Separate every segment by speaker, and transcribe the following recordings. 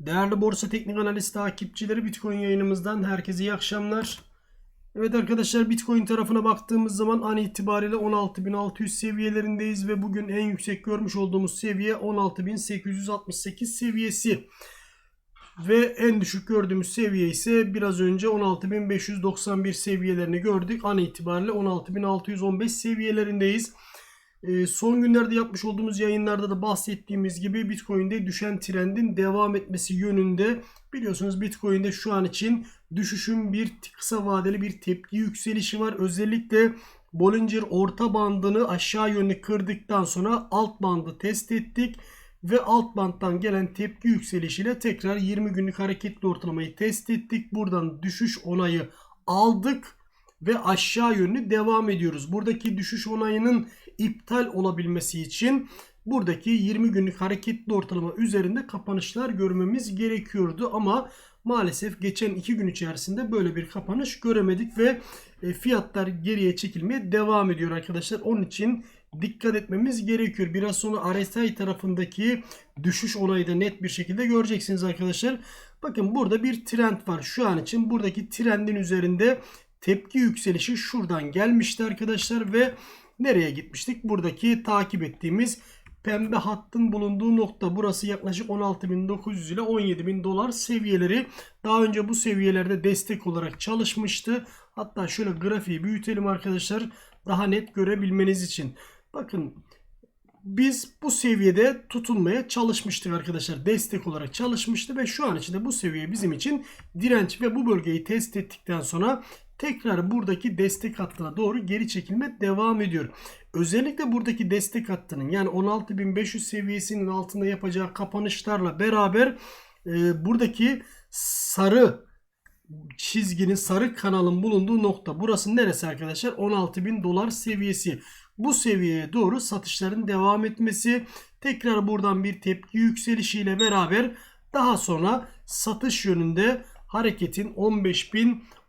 Speaker 1: Değerli Borsa Teknik Analiz takipçileri Bitcoin yayınımızdan herkese iyi akşamlar. Evet arkadaşlar Bitcoin tarafına baktığımız zaman an itibariyle 16.600 seviyelerindeyiz ve bugün en yüksek görmüş olduğumuz seviye 16.868 seviyesi. Ve en düşük gördüğümüz seviye ise biraz önce 16.591 seviyelerini gördük. An itibariyle 16.615 seviyelerindeyiz. Ee, son günlerde yapmış olduğumuz yayınlarda da bahsettiğimiz gibi Bitcoin'de düşen trendin devam etmesi yönünde biliyorsunuz Bitcoin'de şu an için düşüşün bir kısa vadeli bir tepki yükselişi var. Özellikle Bollinger orta bandını aşağı yönlü kırdıktan sonra alt bandı test ettik ve alt bandtan gelen tepki yükselişiyle tekrar 20 günlük hareketli ortalamayı test ettik. Buradan düşüş onayı aldık ve aşağı yönlü devam ediyoruz. Buradaki düşüş onayının iptal olabilmesi için buradaki 20 günlük hareketli ortalama üzerinde kapanışlar görmemiz gerekiyordu ama maalesef geçen 2 gün içerisinde böyle bir kapanış göremedik ve e, fiyatlar geriye çekilmeye devam ediyor arkadaşlar. Onun için dikkat etmemiz gerekiyor. Biraz sonra RSI tarafındaki düşüş onayı da net bir şekilde göreceksiniz arkadaşlar. Bakın burada bir trend var. Şu an için buradaki trendin üzerinde tepki yükselişi şuradan gelmişti arkadaşlar ve nereye gitmiştik? Buradaki takip ettiğimiz pembe hattın bulunduğu nokta burası yaklaşık 16.900 ile 17.000 dolar seviyeleri. Daha önce bu seviyelerde destek olarak çalışmıştı. Hatta şöyle grafiği büyütelim arkadaşlar daha net görebilmeniz için. Bakın biz bu seviyede tutunmaya çalışmıştık arkadaşlar. Destek olarak çalışmıştı ve şu an içinde bu seviye bizim için direnç ve bu bölgeyi test ettikten sonra tekrar buradaki destek hattına doğru geri çekilme devam ediyor. Özellikle buradaki destek hattının yani 16.500 seviyesinin altında yapacağı kapanışlarla beraber e, buradaki sarı çizginin sarı kanalın bulunduğu nokta. Burası neresi arkadaşlar? 16.000 dolar seviyesi. Bu seviyeye doğru satışların devam etmesi tekrar buradan bir tepki yükselişiyle beraber daha sonra satış yönünde hareketin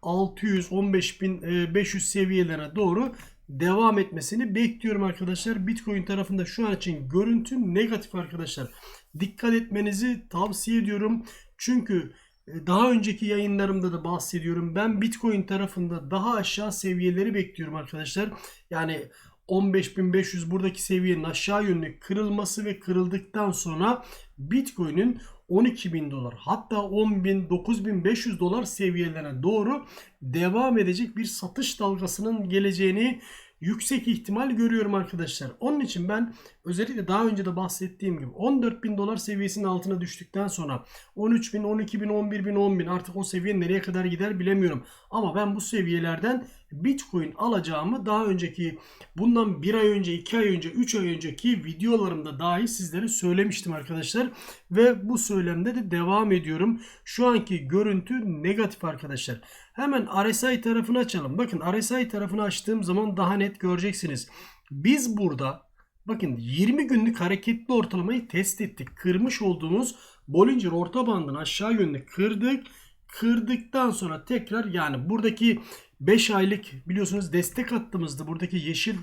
Speaker 1: 15.600-15.500 seviyelerine doğru devam etmesini bekliyorum arkadaşlar. Bitcoin tarafında şu an için görüntü negatif arkadaşlar. Dikkat etmenizi tavsiye ediyorum. Çünkü e, daha önceki yayınlarımda da bahsediyorum. Ben Bitcoin tarafında daha aşağı seviyeleri bekliyorum arkadaşlar. Yani 15.500 buradaki seviyenin aşağı yönlü kırılması ve kırıldıktan sonra Bitcoin'in 12.000 dolar hatta 10.000 9.500 dolar seviyelerine doğru devam edecek bir satış dalgasının geleceğini yüksek ihtimal görüyorum arkadaşlar. Onun için ben özellikle daha önce de bahsettiğim gibi 14 bin dolar seviyesinin altına düştükten sonra 13 bin, 12 bin, 11 bin, 10 bin artık o seviye nereye kadar gider bilemiyorum. Ama ben bu seviyelerden Bitcoin alacağımı daha önceki bundan bir ay önce, iki ay önce, üç ay önceki videolarımda dahi sizlere söylemiştim arkadaşlar. Ve bu söylemde de devam ediyorum. Şu anki görüntü negatif arkadaşlar. Hemen RSI tarafını açalım. Bakın RSI tarafını açtığım zaman daha net göreceksiniz. Biz burada bakın 20 günlük hareketli ortalamayı test ettik. Kırmış olduğumuz Bollinger orta bandını aşağı yönlü kırdık. Kırdıktan sonra tekrar yani buradaki 5 aylık biliyorsunuz destek hattımızdı. Buradaki yeşil e,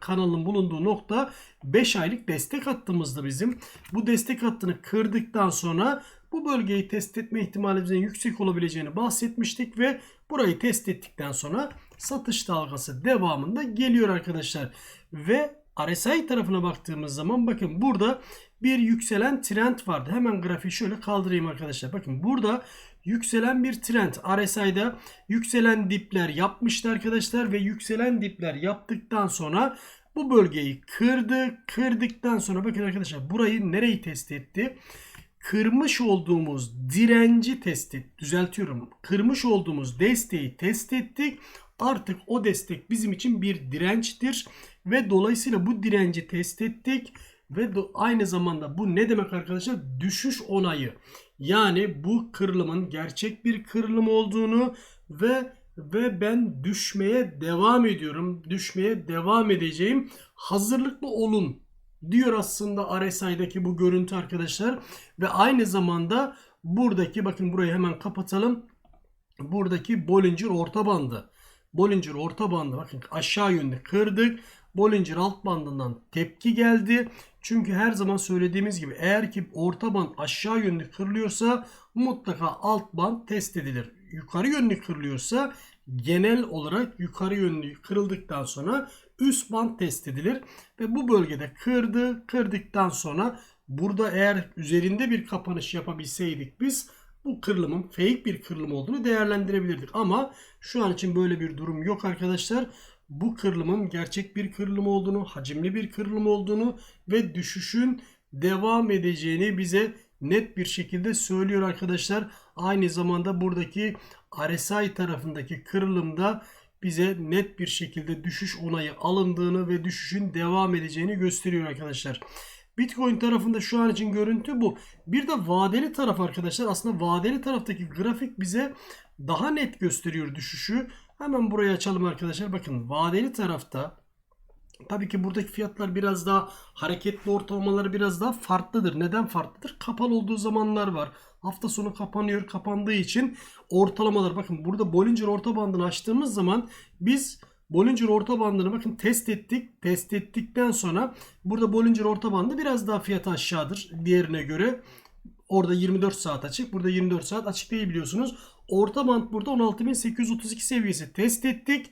Speaker 1: kanalın bulunduğu nokta 5 aylık destek hattımızdı bizim. Bu destek hattını kırdıktan sonra bu bölgeyi test etme ihtimalimizin yüksek olabileceğini bahsetmiştik ve burayı test ettikten sonra satış dalgası devamında geliyor arkadaşlar. Ve RSI tarafına baktığımız zaman bakın burada bir yükselen trend vardı. Hemen grafiği şöyle kaldırayım arkadaşlar. Bakın burada yükselen bir trend. RSI'da yükselen dipler yapmıştı arkadaşlar ve yükselen dipler yaptıktan sonra bu bölgeyi kırdı. Kırdıktan sonra bakın arkadaşlar burayı nereyi test etti? Kırmış olduğumuz direnci test et, düzeltiyorum. Kırmış olduğumuz desteği test ettik. Artık o destek bizim için bir dirençtir ve dolayısıyla bu direnci test ettik ve aynı zamanda bu ne demek arkadaşlar? Düşüş onayı. Yani bu kırılımın gerçek bir kırılım olduğunu ve ve ben düşmeye devam ediyorum. Düşmeye devam edeceğim. Hazırlıklı olun diyor aslında RSI'daki bu görüntü arkadaşlar. Ve aynı zamanda buradaki bakın burayı hemen kapatalım. Buradaki Bollinger orta bandı. Bollinger orta bandı bakın aşağı yönlü kırdık. Bollinger alt bandından tepki geldi. Çünkü her zaman söylediğimiz gibi eğer ki orta band aşağı yönlü kırılıyorsa mutlaka alt band test edilir. Yukarı yönlü kırılıyorsa genel olarak yukarı yönlü kırıldıktan sonra üst band test edilir. Ve bu bölgede kırdı. Kırdıktan sonra burada eğer üzerinde bir kapanış yapabilseydik biz bu kırılımın fake bir kırılım olduğunu değerlendirebilirdik. Ama şu an için böyle bir durum yok arkadaşlar. Bu kırılımın gerçek bir kırılım olduğunu, hacimli bir kırılım olduğunu ve düşüşün devam edeceğini bize net bir şekilde söylüyor arkadaşlar. Aynı zamanda buradaki RSI tarafındaki kırılımda bize net bir şekilde düşüş onayı alındığını ve düşüşün devam edeceğini gösteriyor arkadaşlar. Bitcoin tarafında şu an için görüntü bu. Bir de vadeli taraf arkadaşlar. Aslında vadeli taraftaki grafik bize daha net gösteriyor düşüşü. Hemen burayı açalım arkadaşlar. Bakın vadeli tarafta tabii ki buradaki fiyatlar biraz daha hareketli ortalamaları biraz daha farklıdır. Neden farklıdır? Kapalı olduğu zamanlar var. Hafta sonu kapanıyor. Kapandığı için ortalamalar bakın burada Bollinger orta bandını açtığımız zaman biz Bollinger orta bandını bakın test ettik. Test ettikten sonra burada Bollinger orta bandı biraz daha fiyatı aşağıdır diğerine göre. Orada 24 saat açık. Burada 24 saat açık değil biliyorsunuz. Orta band burada 16.832 seviyesi test ettik.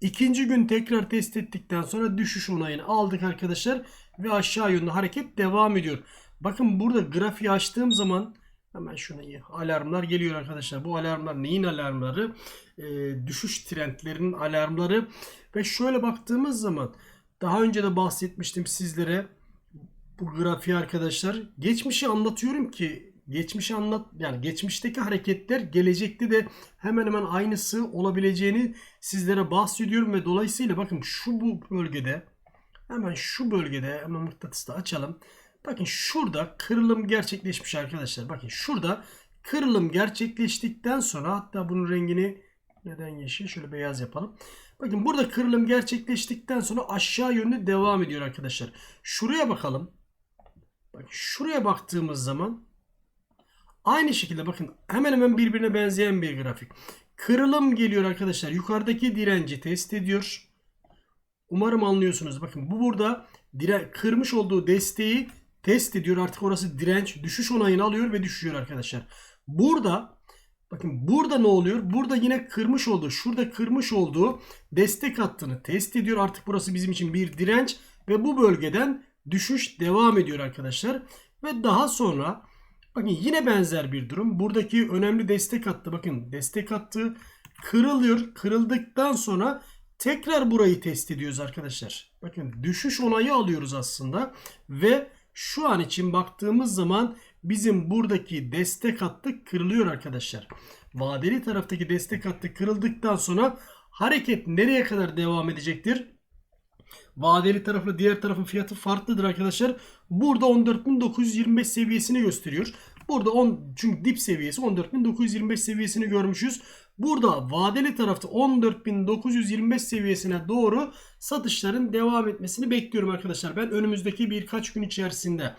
Speaker 1: İkinci gün tekrar test ettikten sonra düşüş onayını aldık arkadaşlar. Ve aşağı yönlü hareket devam ediyor. Bakın burada grafiği açtığım zaman hemen şunu alarmlar geliyor arkadaşlar. Bu alarmlar neyin alarmları? Ee, düşüş trendlerinin alarmları. Ve şöyle baktığımız zaman daha önce de bahsetmiştim sizlere bu grafiği arkadaşlar. Geçmişi anlatıyorum ki geçmişi anlat yani geçmişteki hareketler gelecekte de hemen hemen aynısı olabileceğini sizlere bahsediyorum ve dolayısıyla bakın şu bu bölgede hemen şu bölgede hemen mıknatısı da açalım. Bakın şurada kırılım gerçekleşmiş arkadaşlar. Bakın şurada kırılım gerçekleştikten sonra hatta bunun rengini neden yeşil? Şöyle beyaz yapalım. Bakın burada kırılım gerçekleştikten sonra aşağı yönlü devam ediyor arkadaşlar. Şuraya bakalım. Bak şuraya baktığımız zaman aynı şekilde bakın hemen hemen birbirine benzeyen bir grafik. Kırılım geliyor arkadaşlar. Yukarıdaki direnci test ediyor. Umarım anlıyorsunuz. Bakın bu burada dire kırmış olduğu desteği test ediyor. Artık orası direnç düşüş onayını alıyor ve düşüyor arkadaşlar. Burada bakın burada ne oluyor? Burada yine kırmış olduğu şurada kırmış olduğu destek hattını test ediyor. Artık burası bizim için bir direnç ve bu bölgeden düşüş devam ediyor arkadaşlar. Ve daha sonra bakın yine benzer bir durum. Buradaki önemli destek hattı bakın destek hattı kırılıyor. Kırıldıktan sonra tekrar burayı test ediyoruz arkadaşlar. Bakın düşüş onayı alıyoruz aslında ve şu an için baktığımız zaman bizim buradaki destek hattı kırılıyor arkadaşlar. Vadeli taraftaki destek hattı kırıldıktan sonra hareket nereye kadar devam edecektir? Vadeli tarafla diğer tarafın fiyatı farklıdır arkadaşlar. Burada 14.925 seviyesini gösteriyor. Burada 10 çünkü dip seviyesi 14.925 seviyesini görmüşüz. Burada vadeli tarafta 14.925 seviyesine doğru satışların devam etmesini bekliyorum arkadaşlar. Ben önümüzdeki birkaç gün içerisinde.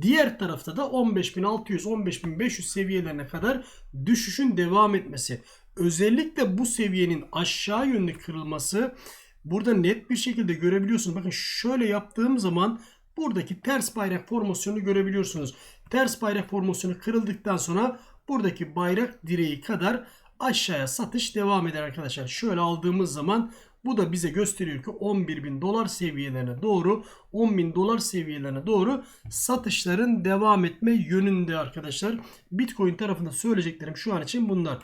Speaker 1: Diğer tarafta da 15.600-15.500 seviyelerine kadar düşüşün devam etmesi. Özellikle bu seviyenin aşağı yönlü kırılması burada net bir şekilde görebiliyorsunuz. Bakın şöyle yaptığım zaman buradaki ters bayrak formasyonu görebiliyorsunuz. Ters bayrak formasyonu kırıldıktan sonra buradaki bayrak direği kadar aşağıya satış devam eder arkadaşlar. Şöyle aldığımız zaman bu da bize gösteriyor ki 11 bin dolar seviyelerine doğru 10 bin dolar seviyelerine doğru satışların devam etme yönünde arkadaşlar. Bitcoin tarafında söyleyeceklerim şu an için bunlar.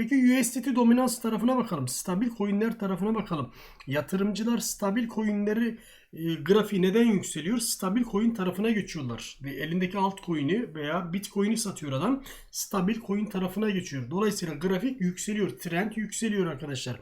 Speaker 1: Peki USDT dominans tarafına bakalım. Stabil coinler tarafına bakalım. Yatırımcılar stabil coinleri e, grafiği neden yükseliyor? Stabil coin tarafına geçiyorlar. Ve elindeki altcoin'i veya bitcoin'i satıyor adam. Stabil coin tarafına geçiyor. Dolayısıyla grafik yükseliyor. Trend yükseliyor arkadaşlar.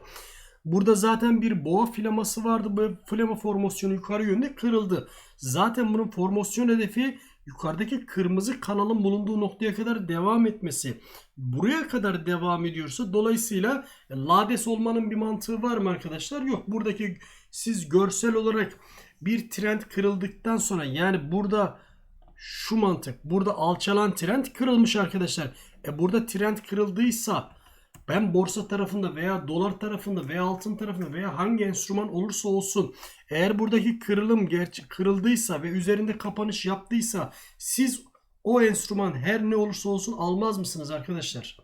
Speaker 1: Burada zaten bir boğa flaması vardı. Bu flama formasyonu yukarı yönde kırıldı. Zaten bunun formasyon hedefi yukarıdaki kırmızı kanalın bulunduğu noktaya kadar devam etmesi. Buraya kadar devam ediyorsa dolayısıyla e, lades olmanın bir mantığı var mı arkadaşlar? Yok. Buradaki siz görsel olarak bir trend kırıldıktan sonra yani burada şu mantık burada alçalan trend kırılmış arkadaşlar. E burada trend kırıldıysa ben borsa tarafında veya dolar tarafında veya altın tarafında veya hangi enstrüman olursa olsun eğer buradaki kırılım gerçi kırıldıysa ve üzerinde kapanış yaptıysa siz o enstrüman her ne olursa olsun almaz mısınız arkadaşlar?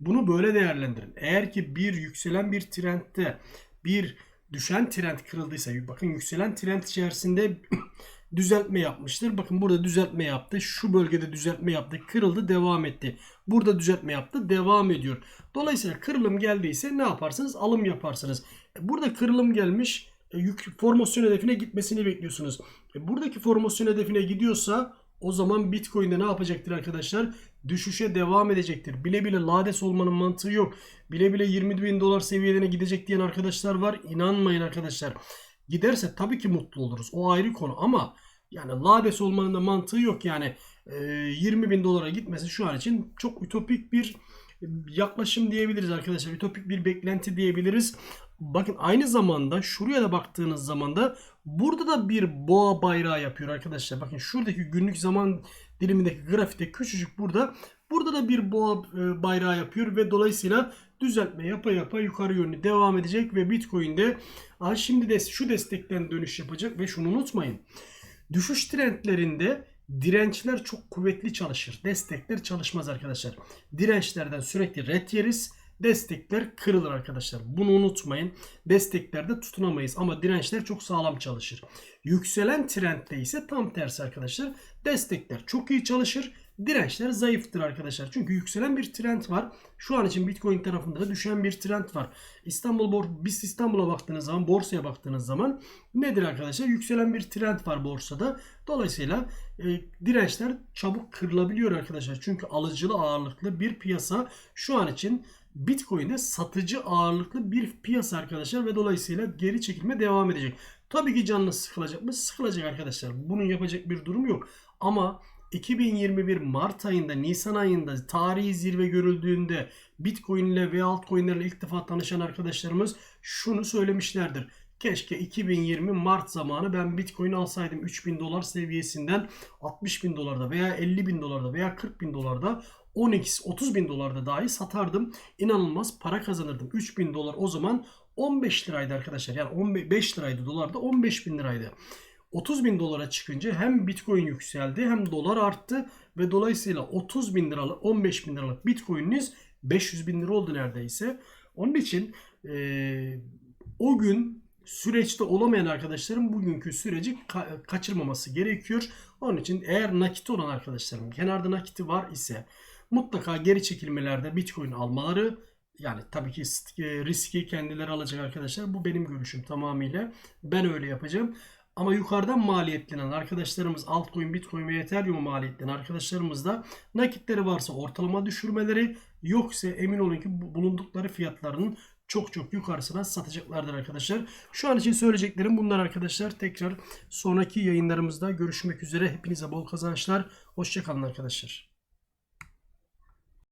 Speaker 1: Bunu böyle değerlendirin. Eğer ki bir yükselen bir trendte bir düşen trend kırıldıysa bakın yükselen trend içerisinde düzeltme yapmıştır. Bakın burada düzeltme yaptı. Şu bölgede düzeltme yaptı. Kırıldı devam etti. Burada düzeltme yaptı devam ediyor. Dolayısıyla kırılım geldiyse ne yaparsınız? Alım yaparsınız. E, Burada kırılım gelmiş. e, formasyon hedefine gitmesini bekliyorsunuz. E, Buradaki formasyon hedefine gidiyorsa o zaman Bitcoin'de ne yapacaktır arkadaşlar? Düşüşe devam edecektir. Bile bile lades olmanın mantığı yok. Bile bile 20 bin dolar seviyelerine gidecek diyen arkadaşlar var. İnanmayın arkadaşlar. Giderse tabii ki mutlu oluruz. O ayrı konu ama yani lades olmanın da mantığı yok. Yani e, 20 bin dolara gitmesi şu an için çok ütopik bir yaklaşım diyebiliriz arkadaşlar. Ütopik bir beklenti diyebiliriz. Bakın aynı zamanda şuraya da baktığınız zaman da burada da bir boğa bayrağı yapıyor arkadaşlar. Bakın şuradaki günlük zaman dilimindeki grafikte küçücük burada. Burada da bir boğa e, bayrağı yapıyor ve dolayısıyla düzeltme yapa yapa yukarı yönlü devam edecek ve Bitcoin'de şimdi de şu destekten dönüş yapacak ve şunu unutmayın. Düşüş trendlerinde dirençler çok kuvvetli çalışır. Destekler çalışmaz arkadaşlar. Dirençlerden sürekli ret yeriz. Destekler kırılır arkadaşlar. Bunu unutmayın. Desteklerde tutunamayız ama dirençler çok sağlam çalışır. Yükselen trendde ise tam tersi arkadaşlar. Destekler çok iyi çalışır. Dirençler zayıftır arkadaşlar. Çünkü yükselen bir trend var. Şu an için Bitcoin tarafında da düşen bir trend var. İstanbul bor biz İstanbul'a baktığınız zaman, borsaya baktığınız zaman nedir arkadaşlar? Yükselen bir trend var borsada. Dolayısıyla e, dirençler çabuk kırılabiliyor arkadaşlar. Çünkü alıcılı ağırlıklı bir piyasa şu an için Bitcoin'de satıcı ağırlıklı bir piyasa arkadaşlar ve dolayısıyla geri çekilme devam edecek. Tabii ki canınız sıkılacak mı? Sıkılacak arkadaşlar. Bunun yapacak bir durum yok. Ama 2021 Mart ayında, Nisan ayında tarihi zirve görüldüğünde Bitcoin ile ve altcoin'lerle ilk defa tanışan arkadaşlarımız şunu söylemişlerdir. Keşke 2020 Mart zamanı ben Bitcoin alsaydım 3000 dolar seviyesinden 60 bin dolarda veya 50 bin dolarda veya 40 bin dolarda 10x 30 bin dolarda dahi satardım. İnanılmaz para kazanırdım. 3000 dolar o zaman 15 liraydı arkadaşlar. Yani 15 liraydı dolarda 15 bin liraydı. 30 bin dolara çıkınca hem bitcoin yükseldi hem dolar arttı ve dolayısıyla 30 bin liralık 15 bin liralık bitcoin'iniz 500 bin lira oldu neredeyse. Onun için eee, o gün süreçte olamayan arkadaşlarım bugünkü süreci ka- kaçırmaması gerekiyor. Onun için eğer nakiti olan arkadaşlarım kenarda nakiti var ise mutlaka geri çekilmelerde bitcoin almaları yani tabii ki e, riski kendileri alacak arkadaşlar. Bu benim görüşüm tamamıyla. Ben öyle yapacağım. Ama yukarıdan maliyetlenen arkadaşlarımız altcoin, bitcoin ve ethereum maliyetlenen arkadaşlarımız da nakitleri varsa ortalama düşürmeleri yoksa emin olun ki bu- bulundukları fiyatlarının çok çok yukarısına satacaklardır arkadaşlar. Şu an için söyleyeceklerim bunlar arkadaşlar. Tekrar sonraki yayınlarımızda görüşmek üzere. Hepinize bol kazançlar. Hoşçakalın arkadaşlar.